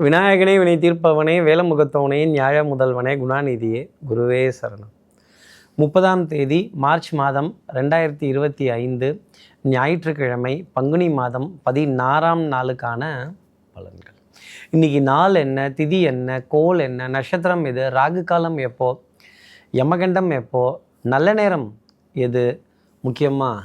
விநாயகனே வினை தீர்ப்பவனே வேலமுகத்தவனே நியாய முதல்வனே குணாநிதியே குருவே சரணம். முப்பதாம் தேதி மார்ச் மாதம் ரெண்டாயிரத்தி இருபத்தி ஐந்து ஞாயிற்றுக்கிழமை பங்குனி மாதம் பதினாறாம் நாளுக்கான பலன்கள். இன்னைக்கு நாள் என்ன திதி என்ன கோல் என்ன நட்சத்திரம் எது ராகு காலம் எப்போ யமகண்டம் எப்போ நல்ல நேரம் எது முக்கியமாக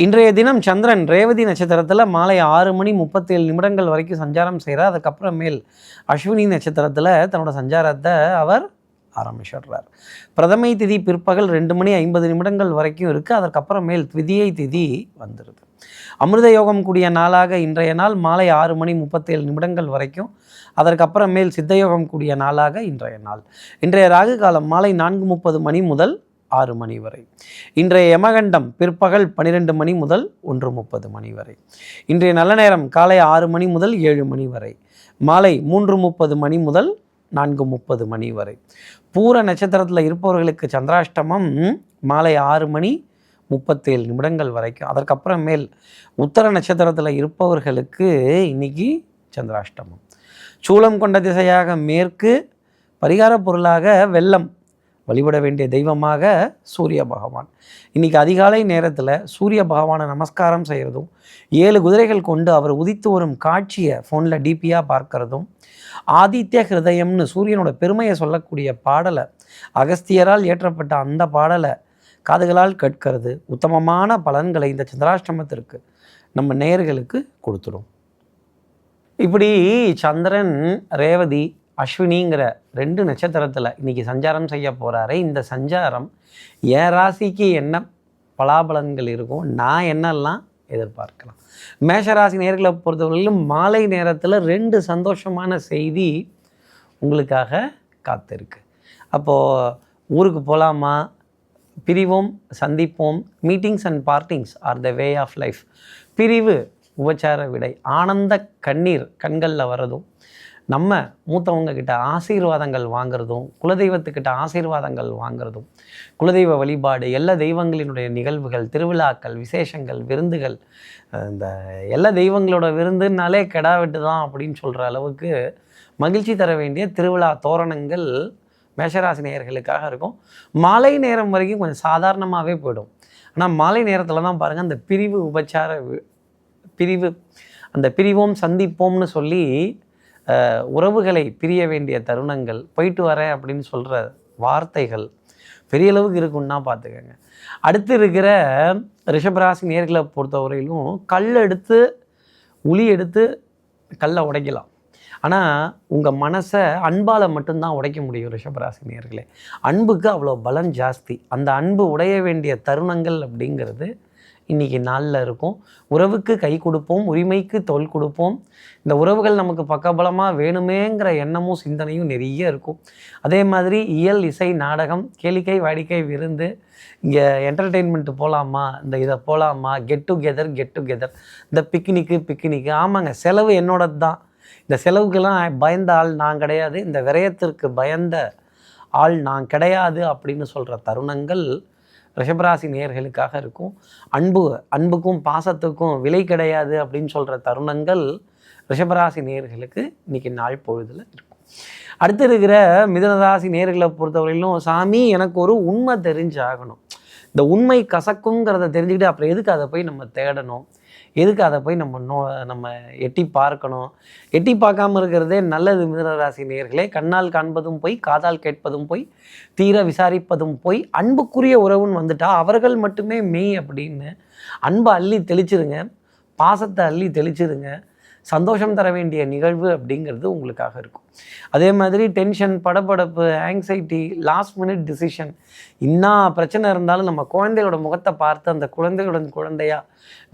இன்றைய தினம் சந்திரன் ரேவதி நட்சத்திரத்தில் மாலை ஆறு மணி முப்பத்தேழு நிமிடங்கள் வரைக்கும் சஞ்சாரம் செய்கிறார் அதுக்கப்புறமேல் அஸ்வினி நட்சத்திரத்தில் தன்னோட சஞ்சாரத்தை அவர் ஆரம்பிச்சிடுறார். பிரதமை திதி பிற்பகல் ரெண்டு மணி ஐம்பது நிமிடங்கள் வரைக்கும் இருக்குது அதற்கப்புறமேல் த்விதியை திதி வந்துடுது அமிர்த யோகம் கூடிய நாளாக இன்றைய நாள் மாலை ஆறு மணி முப்பத்தேழு நிமிடங்கள் வரைக்கும். அதற்கப்புறமேல் சித்தயோகம் கூடிய நாளாக இன்றைய நாள். இன்றைய ராகு காலம் மாலை நான்கு முப்பது மணி முதல் ஆறு மணி வரை. இன்றைய யமகண்டம் பிற்பகல் பன்னிரெண்டு மணி முதல் ஒன்று முப்பது மணி வரை. இன்றைய நல்ல நேரம் காலை ஆறு மணி முதல் ஏழு மணி வரை. மாலை மூன்று முப்பது மணி முதல் நான்கு முப்பது மணி வரை. பூர நட்சத்திரத்தில் இருப்பவர்களுக்கு சந்திராஷ்டமம் மாலை ஆறு மணி முப்பத்தேழு நிமிடங்கள் வரைக்கும். அதற்கப்புறமேல் உத்தர நட்சத்திரத்தில் இருப்பவர்களுக்கு இன்னைக்கு சந்திராஷ்டமம். சூளம் கொண்ட திசையாக மேற்கு பரிகார பொருளாக வெள்ளம் வழிபட வேண்டிய தெய்வமாக சூரிய பகவான். இன்னைக்கு அதிகாலை நேரத்தில் சூரிய பகவானை நமஸ்காரம் செய்கிறதும் ஏழு குதிரைகள் கொண்டு அவர் உதித்து வரும் காட்சியை ஃபோனில் டிபியாக பார்க்கறதும் ஆதித்ய ஹிருதயம்னு சூரியனோட பெருமையை சொல்லக்கூடிய பாடலை அகஸ்தியரால் ஏற்றப்பட்ட அந்த பாடலை காதுகளால் கேட்கிறது. உத்தமமான பலன்களை இந்த சந்திராஷ்டமத்திற்கு நம்ம நேயர்களுக்கு கொடுத்துரும். இப்படி சந்திரன் ரேவதி அஸ்வினிங்கிற ரெண்டு நட்சத்திரத்தில் இன்னைக்கு சஞ்சாரம் செய்ய போகிறாரு இந்த சஞ்சாரம் என் ராசிக்கு என்ன பலாபலன்கள் இருக்கும் நான் என்னெல்லாம் எதிர்பார்க்கலாம். மேஷராசி நேர்களை பொறுத்தவரையிலும் மாலை நேரத்தில் ரெண்டு சந்தோஷமான செய்தி உங்களுக்காக காத்திருக்கு. அப்போது ஊருக்கு போகலாமா பிரிவோம் சந்திப்போம். Meetings and partings are the way of life பிரிவு உபச்சார விடை. ஆனந்த கண்ணீர் கண்களில் வரதும் நம்ம மூத்தவங்க கிட்ட ஆசீர்வாதங்கள் வாங்குறதும் குலதெய்வத்துக்கிட்ட ஆசீர்வாதங்கள் வாங்குறதும் குலதெய்வ வழிபாடு எல்லா தெய்வங்களினுடைய நிகழ்வுகள் திருவிழாக்கள் விசேஷங்கள் விருந்துகள் இந்த எல்லா தெய்வங்களோட விருந்துனாலே கெடா வெட்டு தான் அப்படின்னு சொல்கிற அளவுக்கு மகிழ்ச்சி தர வேண்டிய திருவிழா தோரணங்கள் மேஷராசி நேயர்களுக்காக இருக்கும். மாலை நேரம் வரைக்கும் கொஞ்சம் சாதாரணமாகவே போயிடும். ஆனால் மாலை நேரத்தில் தான் பாருங்கள் அந்த பிரிவு உபச்சார பிரிவு அந்த பிரிவோம் சந்திப்போம்னு சொல்லி உறவுகளை பிரிய வேண்டிய தருணங்கள் போயிட்டு வரேன் அப்படின்னு சொல்கிற வார்த்தைகள் பெரிய அளவுக்கு இருக்குன்னா பார்த்துக்கோங்க. அடுத்து இருக்கிற ரிஷபராசி நேர்களை பொறுத்தவரையிலும் கல் எடுத்து உளி எடுத்து கல்லை உடைக்கலாம். ஆனால் உங்கள் மனசை அன்பால் மட்டும்தான் உடைக்க முடியும் ரிஷபராசி நேர்களே. அன்புக்கு அவ்வளோ பலம் ஜாஸ்தி. அந்த அன்பு உடைய வேண்டிய தருணங்கள் அப்படிங்கிறது இன்றைக்கி நாளில் இருக்கும். உறவுக்கு கை கொடுப்போம் உரிமைக்கு தோல் கொடுப்போம். இந்த உறவுகள் நமக்கு பக்கபலமாக வேணுமேங்கிற எண்ணமும் சிந்தனையும் நிறைய இருக்கும். அதே மாதிரி இயல் இசை நாடகம் கேளிக்கை வாடிக்கை விருந்து இங்கே என்டர்டெயின்மெண்ட்டு போகலாமா இந்த இதை போகலாமா கெட் டுகெதர் கெட் டுகெதர் இந்த பிக்னிக்கு பிக்னிக்கு ஆமாங்க செலவு என்னோடது தான். இந்த செலவுக்கெல்லாம் பயந்த ஆள் நான் கிடையாது. இந்த விரயத்திற்கு பயந்த ஆள் நான் கிடையாது அப்படின்னு சொல்கிற தருணங்கள் ரிஷபராசி நேர்களுக்காக இருக்கும். அன்பு அன்புக்கும் பாசத்துக்கும் விலை கிடையாது அப்படின்னு சொல்கிற தருணங்கள் ரிஷபராசி நேர்களுக்கு இன்னைக்கு நாள் பொழுதில் இருக்கும். அடுத்து இருக்கிற மிதனராசி நேர்களை பொறுத்தவரையிலும் சாமி எனக்கு ஒரு உண்மை தெரிஞ்சாகணும். இந்த உண்மை கசக்குங்கிறத தெரிஞ்சுக்கிட்டு அப்புறம் எதுக்கு அதை போய் நம்ம தேடணும்? எதுக்கு அதை போய் நம்ம நோ நம்ம எட்டி பார்க்கணும்? எட்டி பார்க்காம இருக்கிறதே நல்லது மிதனராசி நேர்களே கண்ணால் காண்பதும் போய் காதால் கேட்பதும் போய் தீர விசாரிப்பதும் போய் அன்புக்குரிய உறவுன்னு வந்துட்டா அவர்கள் மட்டுமே மெய் அப்படின்னு அன்பை அள்ளி தெளிச்சிருங்க. பாசத்தை அள்ளி தெளிச்சிருங்க. சந்தோஷம் தர வேண்டிய நிகழ்வு அப்படிங்கிறது உங்களுக்காக இருக்கும். அதே மாதிரி டென்ஷன் படபடப்பு ஆங்ஸைட்டி லாஸ்ட் மினிட் டிசிஷன் இன்னா பிரச்சனை இருந்தாலும் நம்ம குழந்தையோட முகத்தை பார்த்து அந்த குழந்தையுடன் குழந்தையா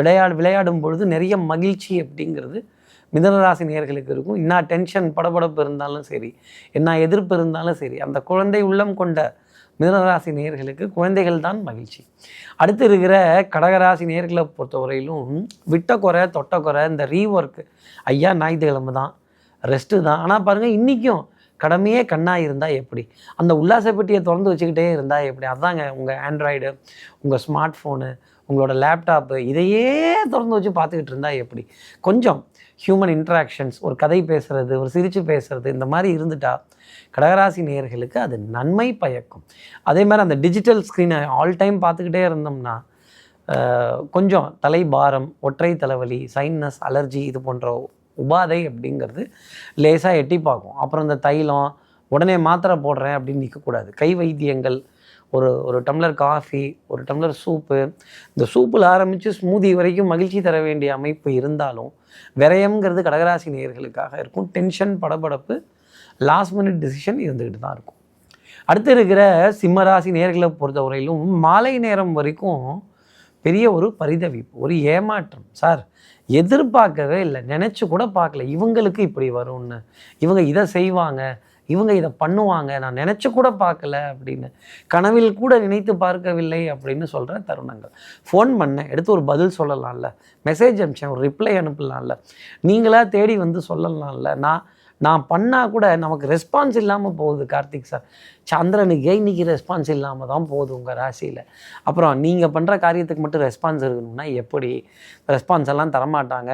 விளையாடு விளையாடும் பொழுது நிறைய மகிழ்ச்சி அப்படிங்கிறது மிதனராசி நேர்களுக்கு இருக்கும். இன்னா டென்ஷன் படபடப்பு இருந்தாலும் சரி என்ன எதிர்ப்பு இருந்தாலும் சரி அந்த குழந்தை உள்ளம் கொண்ட மிதனராசி நேர்களுக்கு குழந்தைகள் தான் மகிழ்ச்சி. அடுத்து இருக்கிற கடகராசி நேர்களை பொறுத்தவரையிலும் விட்டக்குறை தொட்டக்குறை இந்த ரீஒர்க்கு ஐயா ஞாயிற்றுக்கிழமை தான் ரெஸ்ட்டு தான். ஆனால் பாருங்கள் இன்றைக்கும் கடமையே கண்ணாக இருந்தால் எப்படி? அந்த உல்லாசப்பட்டியை திறந்து வச்சுக்கிட்டே இருந்தால் எப்படி? அதாங்க உங்கள் ஆண்ட்ராய்டு உங்கள் ஸ்மார்ட் ஃபோனு உங்களோட லேப்டாப்பு இதையே திறந்து வச்சு பார்த்துக்கிட்டு இருந்தால் எப்படி? கொஞ்சம் ஹியூமன் இன்ட்ராக்ஷன்ஸ் ஒரு கதை பேசுகிறது ஒரு சிரித்து பேசுகிறது இந்த மாதிரி இருந்துட்டா கடகராசி நேயர்களுக்கு அது நன்மை பயக்கும். அதே மாதிரி அந்த டிஜிட்டல் ஸ்க்ரீனை ஆல் டைம் பார்த்துக்கிட்டே இருந்தோம்னா கொஞ்சம் கொஞ்சம் தலைபாரம் ஒற்றை தலைவலி சைனஸ் அலர்ஜி இது போன்ற உபாதை அப்படிங்கிறது லேசாக எட்டி பார்க்கும். அப்புறம் இந்த தைலம் உடனே மாத்திரை போடுறேன் அப்படின்னு நிற்கக்கூடாது. கை வைத்தியங்கள் ஒரு ஒரு டம்ளர் காஃபி ஒரு டம்ளர் சூப்பு இந்த சூப்பில் ஆரம்பித்து ஸ்மூதி வரைக்கும் மகிழ்ச்சி தர வேண்டிய அமைப்பு இருந்தாலும் விரயம்ங்கிறது கடகராசி நேயர்களுக்காக இருக்கும். டென்ஷன் படபடப்பு லாஸ்ட் மினிட் டிசிஷன் இருந்துக்கிட்டு தான் இருக்கும். அடுத்து இருக்கிற சிம்மராசி நேர்களை பொறுத்தவரையிலும் மாலை நேரம் வரைக்கும் பெரிய ஒரு பரிதவிப்பு ஒரு ஏமாற்றம். சார் எதிர்பார்க்கவே இல்லை. நினச்சி கூட பார்க்கல. இவங்களுக்கு இப்படி வரும்னு. இவங்க இதை செய்வாங்க. இவங்க இதை பண்ணுவாங்க நான் நினச்சி கூட பார்க்கல அப்படின்னு. கனவில் கூட நினைத்து பார்க்கவில்லை அப்படின்னு சொல்கிற தருணங்கள். ஃபோன் பண்ணேன் எடுத்து ஒரு பதில் சொல்லலாம்ல. மெசேஜ் அனுப்பிச்சேன் ஒரு ரிப்ளை அனுப்பலாம்ல. நீங்களாக தேடி வந்து சொல்லலாம்ல. நான் நான் பண்ணால் கூட நமக்கு ரெஸ்பான்ஸ் இல்லாமல் போகுது கார்த்திக் சார் சந்திரனுக்கே இன்னைக்கு ரெஸ்பான்ஸ் இல்லாமல் தான் போகுது உங்கள் ராசியில்? அப்புறம் நீங்கள் பண்ணுற காரியத்துக்கு மட்டும் ரெஸ்பான்ஸ் இருக்கணும்னா எப்படி? ரெஸ்பான்ஸ் எல்லாம் தரமாட்டாங்க.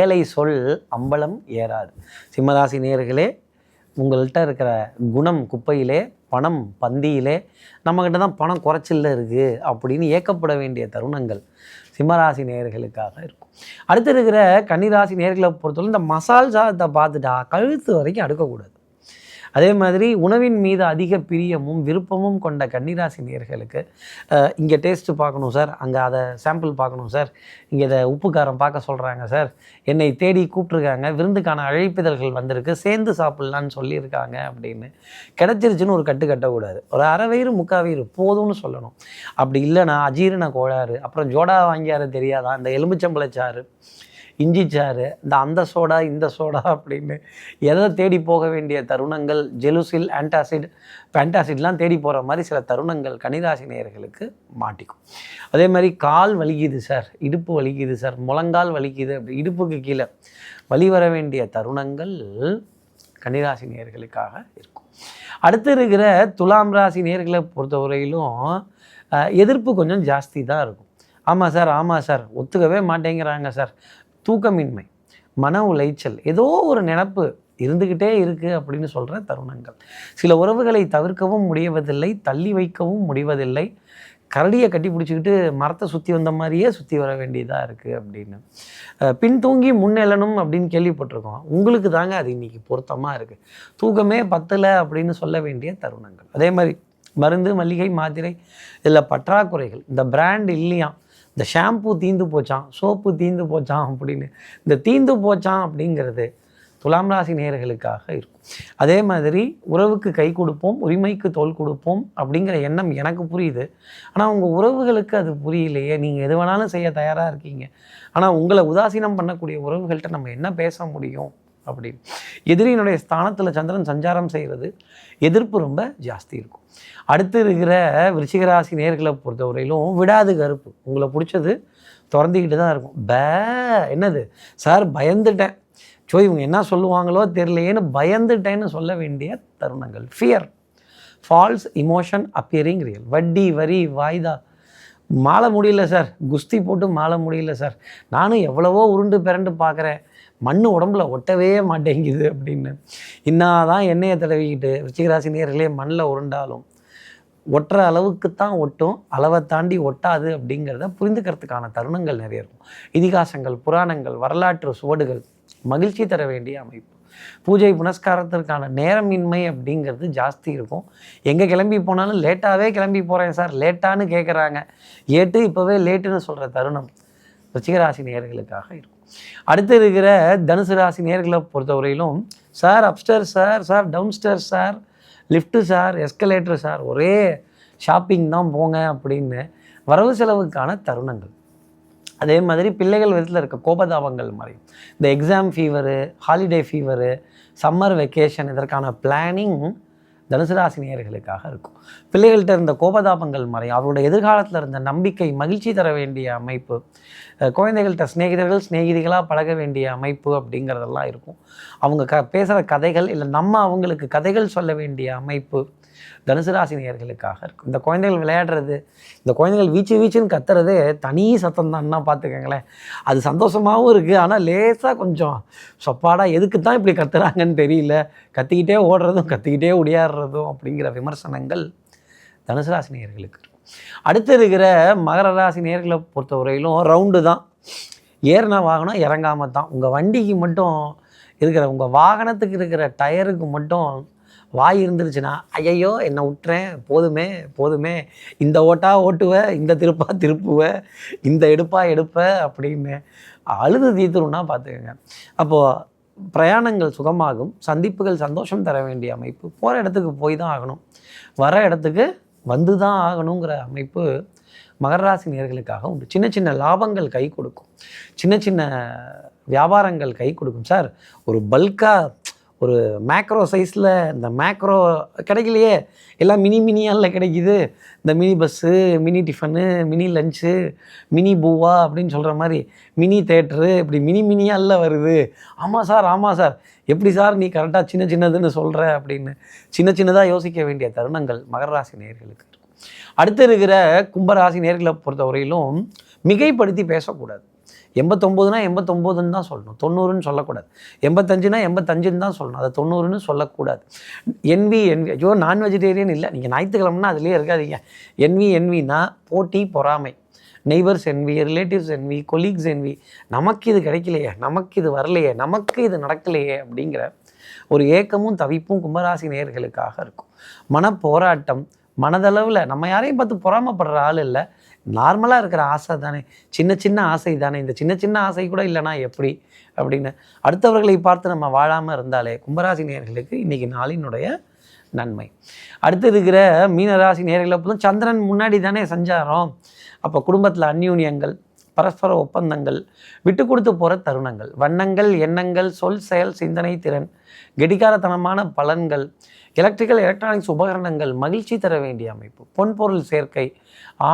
ஏழை சொல் அம்பலம் ஏறாது. சிம்மராசி நேர்களே உங்கள்கிட்ட இருக்கிற குணம் குப்பையிலே பணம் பந்தியிலே நம்மக்கிட்ட தான் பணம் குறைச்சல்ல இருக்குது அப்படின்னு ஏக்கப்பட வேண்டிய தருணங்கள் சிம்மராசி நேர்களுக்காக இருக்கும். அடுத்து இருக்கிற கன்னிராசி நேர்களை பொறுத்தவரை இந்த மசால் சாதத்தை பார்த்துட்டா கழுத்து வரைக்கும் அடுக்கக்கூடாது. அதே மாதிரி உணவின் மீது அதிக பிரியமும் விருப்பமும் கொண்ட கன்னிராசி நேர்களுக்கு இங்கே டேஸ்ட்டு பார்க்கணும் சார். அங்கே அதை சாம்பிள் பார்க்கணும் சார். இங்கே இதை உப்பு காரம் பார்க்க சொல்கிறாங்க சார். என்னை தேடி கூப்பிட்ருக்காங்க விருந்துக்கான அழைப்பிதழ்கள் வந்திருக்கு. சேர்ந்து சாப்பிட்லான்னு சொல்லியிருக்காங்க அப்படின்னு. கிடச்சிருச்சுன்னு ஒரு கட்டு கட்டக்கூடாது ஒரு அரை வயிறு முக்காவயிறு போதும்னு சொல்லணும். அப்படி இல்லைனா அஜீரண கோளாறு. அப்புறம் ஜோடா வாங்கியாரு தெரியாதா? இந்த எலும்புச்சம்பளச்சாறு இஞ்சி சாறு இந்த அந்த சோடா இந்த சோடா அப்படின்னு எதை தேடி போக வேண்டிய தருணங்கள் ஜெலுசில் ஆன்டாசிட் ஃபேண்டாசிட்லாம் தேடி போகிற மாதிரி சில தருணங்கள் கன்னிராசி நேயர்களுக்கு மாட்டிக்கும். அதே மாதிரி கால் வலிக்குது சார் இடுப்பு வலிக்குது சார் முழங்கால் வலிக்குது அப்படி இடுப்புக்கு கீழே வலி வர வேண்டிய தருணங்கள் கன்னிராசி நேயர்களுக்காக இருக்கும். அடுத்து இருக்கிற துலாம் ராசி நேர்களை பொறுத்தவரையிலும் எதிர்ப்பு கொஞ்சம் ஜாஸ்தி தான் இருக்கும். ஆமாம் சார் ஆமாம் சார் ஒத்துக்கவே மாட்டேங்கிறாங்க சார். தூக்கமின்மை மன உளைச்சல் ஏதோ ஒரு நினப்பு இருந்துக்கிட்டே இருக்குது அப்படின்னு சொல்கிற தருணங்கள். சில உறவுகளை தவிர்க்கவும் முடியவதில்லை தள்ளி வைக்கவும் முடிவதில்லை. கரடியை கட்டி பிடிச்சிக்கிட்டு மரத்தை சுற்றி வந்த மாதிரியே சுற்றி வர வேண்டியதாக இருக்குது அப்படின்னு. பின் தூங்கி முன்னெழணும் அப்படின்னு கேள்விப்பட்டிருக்கோம். உங்களுக்கு தாங்க அது இன்னைக்கு பொருத்தமாக இருக்குது தூக்கமே பத்தலை அப்படின்னு சொல்ல வேண்டிய தருணங்கள். அதே மாதிரி மருந்து மல்லிகை மாத்திரை இதில் பற்றாக்குறைகள் இந்த பிராண்ட் இல்லையாம் இந்த ஷாம்பு தீந்து போச்சான் சோப்பு தீந்து போச்சான் அப்படின்னு இந்த தீந்து போச்சான் அப்படிங்கிறது துலாம் ராசி நேர்களுக்காக இருக்கும். அதே மாதிரி உறவுக்கு கை கொடுப்போம் உரிமைக்கு தோல் கொடுப்போம் அப்படிங்கிற எண்ணம் எனக்கு புரியுது. ஆனால் உங்கள் உறவுகளுக்கு அது புரியலையே. நீங்கள் எது வேணாலும் செய்ய தயாராக இருக்கீங்க. ஆனால் உங்களை உதாசீனம் பண்ணக்கூடிய உறவுகள்கிட்ட நம்ம என்ன பேச முடியும்? அப்படின்னு எதிரியினுடைய ஸ்தானத்தில் சந்திரன் சஞ்சாரம் செய்கிறது எதிர்ப்பு ரொம்ப ஜாஸ்தி இருக்கும். அடுத்து இருக்கிற விருச்சிகராசி நேர்களை பொறுத்தவரையிலும் விடாது கருப்பு. உங்களை பிடிச்சது திறந்துக்கிட்டு தான் இருக்கும். பே என்னது? சார் பயந்துட்டேன். ஸோ இவங்க என்ன சொல்லுவாங்களோ தெரியலையேன்னு பயந்துட்டேன்னு சொல்ல வேண்டிய தருணங்கள். Fear false emotion appearing real வட்டி வரி வாய்தா. மாலை முடியல சார். குஸ்தி போட்டு மாலை முடியல சார். நானும் எவ்வளவோ உருண்டு பிறண்டு பார்க்குறேன். மண் உடம்புல ஒட்டவே மாட்டேங்குது அப்படின்னு. இன்னாதான் எண்ணெயை தடவிக்கிட்டு ரிச்சிகராசி நேர்களே மண்ணில் உருண்டாலும். ஒட்டுற அளவுக்கு தான் ஒட்டும் அளவை தாண்டி ஒட்டாது அப்படிங்கிறத புரிந்துக்கிறதுக்கான தருணங்கள் நிறைய இருக்கும். இதிகாசங்கள் புராணங்கள் வரலாற்று சுவடுகள் மகிழ்ச்சி தர வேண்டிய அமைப்பு. பூஜை புனஸ்காரத்திற்கான நேரமின்மை அப்படிங்கிறது ஜாஸ்தி இருக்கும். எங்கே கிளம்பி போனாலும் லேட்டாகவே கிளம்பி போகிறேன் சார் லேட்டான்னு கேட்குறாங்க ஏட்டு இப்போவே லேட்டுன்னு சொல்கிற தருணம் ரிச்சிகராசி நேர்களுக்காக இருக்கும். அடுத்து இருக்கிற தனுசு ராசி நேர்களை பொறுத்தவரையிலும் sir upstair sir sir downstair sir lift sir escalator sir ஒரே ஷாப்பிங் தான் போங்க அப்படின்னு வரவு செலவுக்கான தருணங்கள். அதே மாதிரி பிள்ளைகள் விதத்தில் இருக்க கோபதாபங்கள் மாதிரி. இந்த exam fever holiday fever summer vacation இதற்கான பிளானிங் தனுசு இருக்கும். பிள்ளைகள்கிட்ட இருந்த கோபதாபங்கள் மறையும். அவருடைய எதிர்காலத்தில் இருந்த நம்பிக்கை மகிழ்ச்சி தர வேண்டிய அமைப்பு குழந்தைகள்கிட்ட சிநேகிதர்கள் சிநேகிதிகளாக பழக வேண்டிய அமைப்பு அப்படிங்கிறதெல்லாம் இருக்கும். அவங்க க பேசுகிற கதைகள் இல்லை நம்ம அவங்களுக்கு கதைகள் சொல்ல வேண்டிய அமைப்பு தனுசு ராசி இருக்கும். இந்த குழந்தைகள் விளையாடுறது இந்த குழந்தைகள் வீச்சு வீச்சுன்னு கத்துறதே தனி சத்தம் தான்னா பார்த்துக்கங்களேன் அது சந்தோஷமாகவும் இருக்குது ஆனால் லேசாக கொஞ்சம் சொப்பாடா எதுக்கு தான் இப்படி கத்துறாங்கன்னு தெரியல. கத்திக்கிட்டே ஓடுறதும் கத்திக்கிட்டே ஒடியாடுறதும் அப்படிங்கிற விமர்சனங்கள் தனுசு ராசி நேர்களுக்கு அடுத்து இருக்கிற மகர ராசி நேயர்களை பொறுத்தவரையிலும் ரவுண்டு தான். ஏறின வாகனம் இறங்காமல் தான். உங்கள் வண்டிக்கு மட்டும் இருக்கிற உங்கள் வாகனத்துக்கு இருக்கிற டயருக்கு மட்டும் வாய் இருந்துருச்சுன்னா ஐயையோ என்னை விட்டுறேன். போதுமே போதுமே. இந்த ஓட்டா ஓட்டுவ இந்த திருப்பா திருப்புவ இந்த எடுப்பா எடுப்ப அப்படின்னு அழுது தீத்துருன்னா பார்த்துக்கோங்க. அப்போது பிரயாணங்கள் சுகமாகும் சந்திப்புகள் சந்தோஷம் தர வேண்டிய அமைப்பு போகிற இடத்துக்கு போய் தான் ஆகணும். வர இடத்துக்கு வந்து தான் ஆகணுங்கிற அமைப்பு மகராசி நேர்களுக்காக உண்டு. சின்ன சின்ன லாபங்கள் கை கொடுக்கும். சின்ன சின்ன வியாபாரங்கள் கை கொடுக்கும். சார் ஒரு பல்காக ஒரு மேக்ரோ சைஸில் இந்த மேக்ரோ கிடைக்கலையே எல்லாம் மினி மினியால் கிடைக்குது. இந்த mini bus mini tiffin mini lunch mini பூவா அப்படின்னு சொல்கிற மாதிரி மினி தேட்ரு இப்படி மினி மினியால் வருது. ஆமாம் சார் ஆமாம் சார். எப்படி சார் நீ கரெக்டாக சின்ன சின்னதுன்னு சொல்கிற அப்படின்னு சின்ன சின்னதாக யோசிக்க வேண்டிய தருணங்கள் மகர ராசி அடுத்து இருக்கிற கும்பராசி நேர்களை பொறுத்தவரையிலும் மிகைப்படுத்தி பேசக்கூடாது. எண்பத்தொம்போதுனா எண்பத்தொம்போதுன்னு தான் சொல்லணும். தொண்ணூறுன்னு சொல்லக்கூடாது. எண்பத்தஞ்சுனா எண்பத்தஞ்சுன்னு தான் சொல்லணும். அதை தொண்ணூறுன்னு சொல்லக்கூடாது. என்வி என்வி ஐயோ நான் வெஜிடேரியன் இல்லை. நீங்கள் ஞாயிற்றுக்கிழமைனா அதுலேயே இருக்காதீங்க. என்வி என்வினா போட்டி பொறாமை. Neighbours envy relatives envy colleagues envy நமக்கு இது கிடைக்கலையே. நமக்கு இது வரலையே. நமக்கு இது நடக்கலையே அப்படிங்கிற ஒரு ஏக்கமும் தவிப்பும் கும்பராசி நேர்களுக்காக இருக்கும். மனப்போராட்டம் மனதளவில் நம்ம யாரையும் பார்த்து பொறாமப்படுற ஆள் இல்லை. நார்மலாக இருக்கிற ஆசை தானே. சின்ன சின்ன ஆசை தானே. இந்த சின்ன சின்ன ஆசை கூட இல்லைனா எப்படி? அப்படின்னு அடுத்தவர்களை பார்த்து நம்ம வாழாமல் இருந்தாலே கும்பராசி நேயர்களுக்கு இன்றைக்கி நாளினுடைய நன்மை. அடுத்து இருக்கிற மீனராசி நேர்களை போதும் சந்திரன் முன்னாடி தானே சஞ்சாரம். அப்போ குடும்பத்தில் அந்யூன்யங்கள் பரஸ்பர ஒப்பந்தங்கள் விட்டு கொடுத்து போகிற தருணங்கள் வண்ணங்கள் எண்ணங்கள் சொல் செயல் சிந்தனை திறன் கெடிகாரத்தனமான பலன்கள் எலக்ட்ரிக்கல் எலக்ட்ரானிக்ஸ் உபகரணங்கள் மகிழ்ச்சி தர வேண்டிய அமைப்பு பொன்பொருள் சேர்க்கை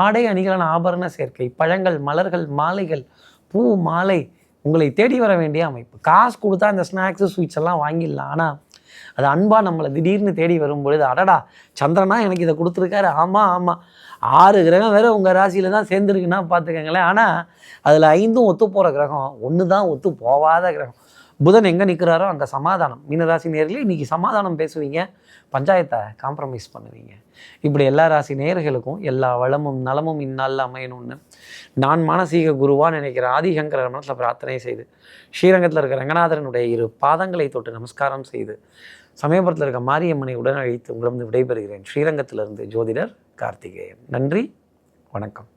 ஆடை அணிகளான ஆபரண சேர்க்கை பழங்கள் மலர்கள் மாலைகள் பூ மாலை உங்களை தேடி வர வேண்டிய அமைப்பு. காசு கொடுத்தா இந்த ஸ்நாக்ஸு ஸ்வீட்ஸ் எல்லாம் வாங்கிடலாம். ஆனால் அது அன்பாக நம்மளை திடீர்னு தேடி வரும்பொழுது அடடா சந்திரனா எனக்கு இதை கொடுத்துருக்காரு. ஆமாம் ஆமாம் ஆறு கிரகம் வேறு உங்கள் ராசியில் தான் சேர்ந்துருக்குன்னா பார்த்துக்கங்களேன். ஆனால் அதில் ஐந்தும் ஒத்து போகிற கிரகம் ஒன்று தான் ஒத்து போகாத கிரகம். புதன் எங்கே நிற்கிறாரோ அங்கே சமாதானம். மீனராசி நேர்களே இன்றைக்கி சமாதானம் பேசுவீங்க. பஞ்சாயத்தை காம்ப்ரமைஸ் பண்ணுவீங்க. இப்படி எல்லா ராசி நேர்களுக்கும் எல்லா வளமும் நலமும் இந்நாளில் அமையணும்னு நான் மானசீக குருவா நினைக்கிற ஆதிசங்கர மனசில் பிரார்த்தனை செய்து ஸ்ரீரங்கத்தில் இருக்கிற ரங்கநாதரனுடைய இரு பாதங்களை தொட்டு நமஸ்காரம் செய்து சமயபுரத்தில் இருக்க மாரியம்மனை உடன் அழைத்து உங்களிடம் விடைபெறுகிறேன். ஸ்ரீரங்கத்திலிருந்து ஜோதிடர் கார்த்திகேயன். நன்றி வணக்கம்.